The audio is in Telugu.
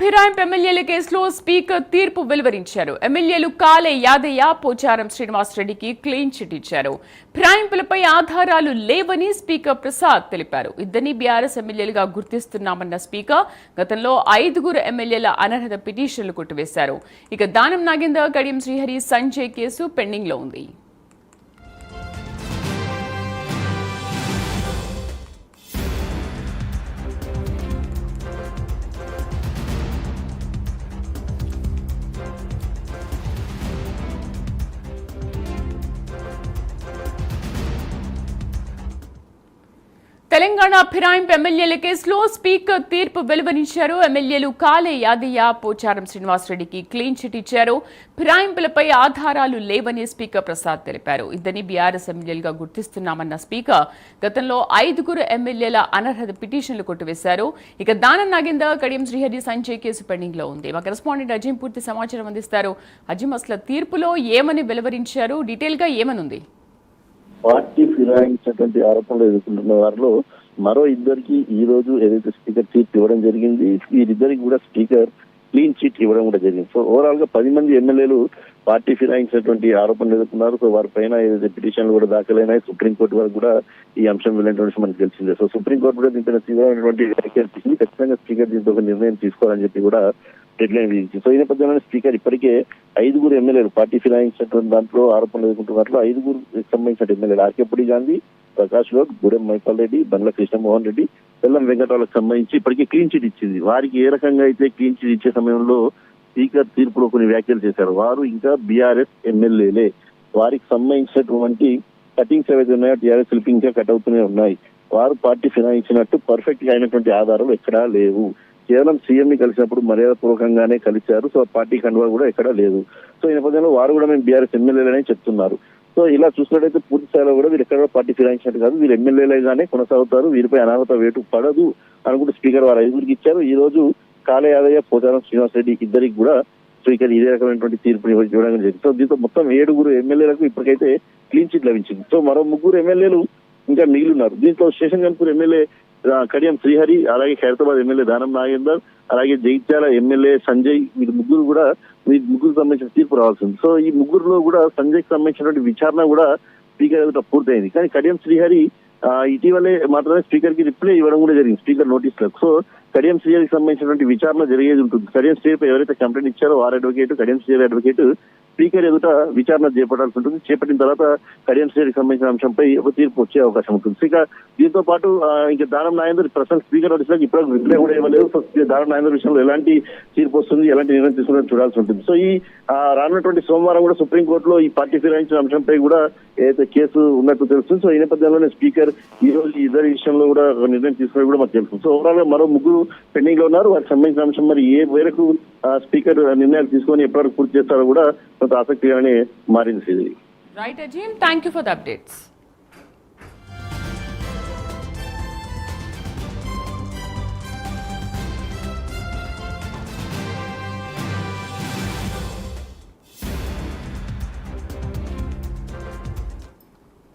ఫిరాయింపు ఎమ్మెల్యేల కేసులో స్పీకర్ తీర్పు వెలువరించారు. ఎమ్మెల్యేలు కాలే యాదయ్య పోచారం శ్రీనివాసరెడ్డికి క్లీన్ చిట్ ఇచ్చారు. ఫిరాయింపులపై ఆధారాలు లేవని స్పీకర్ ప్రసాద్ తెలిపారు. ఇద్దరిని బీఆర్ఎస్ ఎమ్మెల్యేలుగా గుర్తిస్తున్నామన్న స్పీకర్ గతంలో ఐదుగురు ఎమ్మెల్యేల అనర్హత పిటిషన్లు కొట్టివేశారు. ఇక దానం నాగేందర్ కడియం శ్రీహరి సంజయ్ కేసు పెండింగ్లో ఉంది. తెలంగాణ ఫిరాయింపు ఎమ్మెల్యేల కేసులో స్పీకర్ తీర్పు వెలువరించారు. ఎమ్మెల్యేలు కాలే యాదయ్య పోచారం శ్రీనివాసరెడ్డికి క్లీన్ చిట్ ఇచ్చారు. ఫిరాయింపులపై ఆధారాలు లేవని స్పీకర్ ప్రసాద్ తెలిపారు. ఇద్దరిని బీఆర్ఎస్ ఎమ్మెల్యేలుగా గుర్తిస్తున్నామన్న స్పీకర్ గతంలో ఐదుగురు ఎమ్మెల్యేల అనర్హత పిటిషన్లు కొట్టివేశారు. ఇక దానం నాగేందర్ కడియం శ్రీహరి సంజయ్ కేసు పెండింగ్లో ఉంది. మా కరెస్పాండెంట్ అజీం పూర్తి సమాచారం అందిస్తారు. అజీం అసలు తీర్పులో ఏమని వెలువరించారు? డీటెయిల్గా ఏమనుంది? పార్టీ ఫిరాయించినటువంటి ఆరోపణలు ఎదుర్కొంటున్న వారిలో మరో ఇద్దరికి ఈ రోజు ఏదైతే స్పీకర్ చీట్ ఇవ్వడం జరిగింది వీరిద్దరికి కూడా స్పీకర్ క్లీన్ చీట్ ఇవ్వడం కూడా జరిగింది. సో ఓవరాల్గా పది మంది ఎమ్మెల్యేలు పార్టీ ఫిరాయించినటువంటి ఆరోపణలు ఎదుర్కొన్నారు. సో వారి పైన ఏదైతే పిటిషన్లు కూడా దాఖలైనాయి సుప్రీంకోర్టు వరకు కూడా ఈ అంశం వెళ్ళినటువంటి మనకు తెలిసిందే. సో సుప్రీంకోర్టు కూడా దీంట్లో తీవ్రమైనటువంటి వ్యాఖ్యలు ఖచ్చితంగా స్పీకర్ దీంతో ఒక నిర్ణయం తీసుకోవాలని చెప్పి కూడా డెడ్లైన్ విధించింది సో ఈ నేపథ్యంలో స్పీకర్ ఇప్పటికే ఐదుగురు ఎమ్మెల్యేలు పార్టీ ఫిరాయించినటువంటి దాంట్లో ఆరోపణలు ఎదుర్కొంటున్నట్లు ఐదుగురు సంబంధించిన ఎమ్మెల్యేలు ఆర్కేపూడి గాంధీ ప్రకాష్ గౌడ్ గూడెం మైపాల్ రెడ్డి బండ్ల కృష్ణమోహన్ రెడ్డి బెల్లం వెంకటరావులకు సంబంధించి ఇప్పటికే క్లీన్ చిట్ ఇచ్చింది. వారికి ఏ రకంగా అయితే క్లీన్ చిట్ ఇచ్చే సమయంలో స్పీకర్ తీర్పులో కొన్ని వ్యాఖ్యలు చేశారు. వారు ఇంకా బీఆర్ఎస్ ఎమ్మెల్యేలే. వారికి సంబంధించినటువంటి కటింగ్స్ ఏవైతే ఉన్నాయో టీఆర్ఎస్ ఇంకా కట్ అవుతూనే ఉన్నాయి. వారు పార్టీ ఫిరాయించినట్టు పర్ఫెక్ట్గా అయినటువంటి ఆధారాలు ఎక్కడా లేవు. కేవలం సీఎం ని కలిసినప్పుడు మర్యాద పూర్వకంగానే కలిశారు. సో పార్టీ కండువా కూడా ఎక్కడా లేదు. సో ఈ నేపథ్యంలో వారు కూడా మేము బీఆర్ఎస్ ఎమ్మెల్యేలనే చెప్తున్నారు. సో ఇలా చూసినట్టయితే పూర్తి స్థాయిలో కూడా వీరు ఎక్కడ పార్టీ ఫిరాయించినట్టు కాదు. వీరు ఎమ్మెల్యేలుగానే కొనసాగుతారు. వీరిపై అనర్హత వేటు పడదు అనుకుంటూ స్పీకర్ వారు ఐదుగురికి ఇచ్చారు. ఈ రోజు కాళే యాదయ్య పోచారం శ్రీనివాసరెడ్డి ఇద్దరికి కూడా స్పీకర్ ఇదే రకమైనటువంటి తీర్పు ఇవ్వడం జరిగింది. సో దీంతో మొత్తం ఏడుగురు ఎమ్మెల్యేలకు ఇప్పటికైతే క్లీన్ చిట్ లభించింది. సో మరో ముగ్గురు ఎమ్మెల్యేలు ఇంకా మిగిలి ఉన్నారు. దీంతో స్టేషన్ గన్పూర్ ఎమ్మెల్యే కడియం శ్రీహరి అలాగే ఖైరతాబాద్ ఎమ్మెల్యే దానం నాగేందర్ అలాగే జగిత్యాల ఎమ్మెల్యే సంజయ్ వీరి ముగ్గురు కూడా వీరి ముగ్గురు సంబంధించిన తీర్పు రావాల్సి ఉంది సో ఈ ముగ్గురులో కూడా సంజయ్కి సంబంధించినటువంటి విచారణ కూడా స్పీకర్ ఎదుట పూర్తయింది. కానీ కడియం శ్రీహరి ఇటీవలే మాత్రమే స్పీకర్కి రిప్లై ఇవ్వడం కూడా జరిగింది స్పీకర్ నోటీస్లకు సో కడియం శ్రీహరికి సంబంధించినటువంటి విచారణ జరిగేది ఉంటుంది. కడియం శ్రీహరి ఎవరైతే కంప్లైంట్ ఇచ్చారో వారి advocate Kadiyam Srihari advocate speaker ఎదుట విచారణ చేపట్టాల్సి ఉంటుంది. చేపట్టిన తర్వాత కడియం శ్రీహరికి సంబంధించిన అంశంపై ఒక తీర్పు వచ్చే అవకాశం ఉంటుంది. ఇక దీంతో పాటు ఇంకా దానం నాయందర్ ప్రస్తుతం స్పీకర్ నోటీస్లకు ఇప్పుడు రిప్లై కూడా ఇవ్వలేదు. సో దానం నాయందర్ విషయంలో ఎలాంటి తీర్పు వస్తుంది ఎలాంటి నిర్ణయం తీసుకుంటే చూడాల్సి ఉంటుంది. సో ఈ ఆ, రానున్నటువంటి సోమవారం కూడా సుప్రీంకోర్టులో ఈ పార్టీ ఫిరాయించిన అంశంపై కూడా ఏదైతే కేసు ఉన్నట్టు తెలుస్తుంది. సో ఈ నేపథ్యంలోనే స్పీకర్ ఈ రోజు ఇద్దరి విషయంలో కూడా నిర్ణయం తీసుకుని కూడా మాకు తెలుస్తుంది. సో ఓవరాల్గా మరో ముగ్గురు పెండింగ్లో ఉన్నారు. వారికి సంబంధించిన అంశం మరి ఏ మేరకు స్పీకర్ నిర్ణయాలు తీసుకొని ఎప్పటివరకు పూర్తి చేస్తారో కూడా కొంత ఆసక్తిగానే మారింది. Right Azeem thank you for the updates